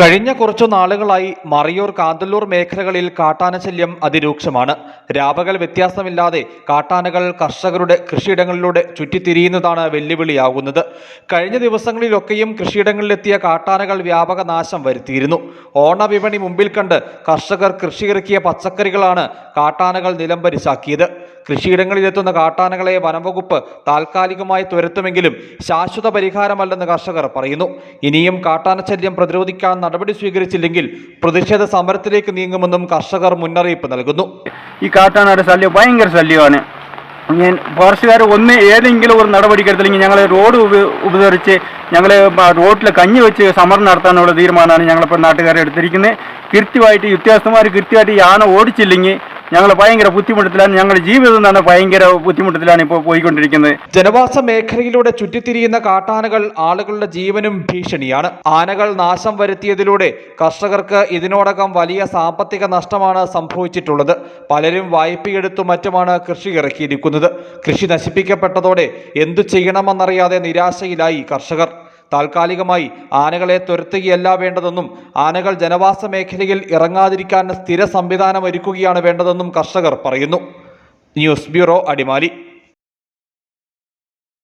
കഴിഞ്ഞ കുറച്ചു നാളുകളായി മറിയൂർ കാന്തല്ലൂർ മേഖലകളിൽ കാട്ടാനശല്യം അതിരൂക്ഷമാണ്. രാപകൽ വ്യത്യാസമില്ലാതെ കാട്ടാനകൾ കർഷകരുടെ കൃഷിയിടങ്ങളിലൂടെ ചുറ്റിത്തിരിയുന്നതാണ് വെല്ലുവിളിയാകുന്നത്. കഴിഞ്ഞ ദിവസങ്ങളിലൊക്കെയും കൃഷിയിടങ്ങളിലെത്തിയ കാട്ടാനകൾ വ്യാപക നാശം വരുത്തിയിരുന്നു. ഓണവിപണി മുമ്പിൽ കണ്ട് കർഷകർ കൃഷിയിറക്കിയ പച്ചക്കറികളാണ് കാട്ടാനകൾ നിലംപരിശാക്കിയത് കൃഷിയിടങ്ങളിലെത്തുന്ന കാട്ടാനകളെ വനംവകുപ്പ് താൽക്കാലികമായി തുരത്തുമെങ്കിലും ശാശ്വത പരിഹാരമല്ലെന്ന് കർഷകർ പറയുന്നു. ഇനിയും കാട്ടാനശല്യം പ്രതിരോധിക്കാൻ നടപടി സ്വീകരിച്ചില്ലെങ്കിൽ പ്രതിഷേധ സമരത്തിലേക്ക് നീങ്ങുമെന്നും കർഷകർ മുന്നറിയിപ്പ് നൽകുന്നു. ഈ കാട്ടാനയുടെ ശല്യം ഭയങ്കര ശല്യമാണ്. ഞാൻ ഫോറസ്റ്റുകാർ ഒന്ന് ഏതെങ്കിലും ഒരു നടപടിക്കെടുത്തില്ലെങ്കിൽ ഞങ്ങൾ റോഡ് ഉപ ഉപകരിച്ച് ഞങ്ങൾ റോഡിൽ കഞ്ഞി വെച്ച് സമരം നടത്താനുള്ള തീരുമാനമാണ് ഞങ്ങളിപ്പോൾ നാട്ടുകാരെ എടുത്തിരിക്കുന്നത്. കൃത്യമായിട്ട് വ്യത്യാസമാർ കൃത്യമായിട്ട് യാന ഓടിച്ചില്ലെങ്കിൽ ഞങ്ങൾ ഭയങ്കര ബുദ്ധിമുട്ടത്തിലാണ് ഞങ്ങളുടെ ജീവിതം തന്നെ ഭയങ്കര ബുദ്ധിമുട്ടത്തിലാണ് ഇപ്പോൾ പോയിക്കൊണ്ടിരിക്കുന്നത്. ജനവാസ മേഖലയിലൂടെ ചുറ്റിത്തിരിയുന്ന കാട്ടാനകൾ ആളുകളുടെ ജീവനും ഭീഷണിയാണ്. ആനകൾ നാശം വരുത്തിയതിലൂടെ കർഷകർക്ക് ഇതിനോടകം വലിയ സാമ്പത്തിക നഷ്ടമാണ് സംഭവിച്ചിട്ടുള്ളത്. പലരും വായ്പയെടുത്തു മറ്റുമാണ് കൃഷി ഇറക്കിയിരിക്കുന്നത്. കൃഷി നശിപ്പിക്കപ്പെട്ടതോടെ എന്തു ചെയ്യണമെന്നറിയാതെ നിരാശയിലായി കർഷകർ. താൽക്കാലികമായി ആനകളെ തുരത്തുകയല്ല വേണ്ടതെന്നും ആനകൾ ജനവാസ മേഖലയിൽ ഇറങ്ങാതിരിക്കാൻ സ്ഥിര സംവിധാനം ഒരുക്കുകയാണ് വേണ്ടതെന്നും കർഷകർ പറയുന്നു. News bureau Adimali.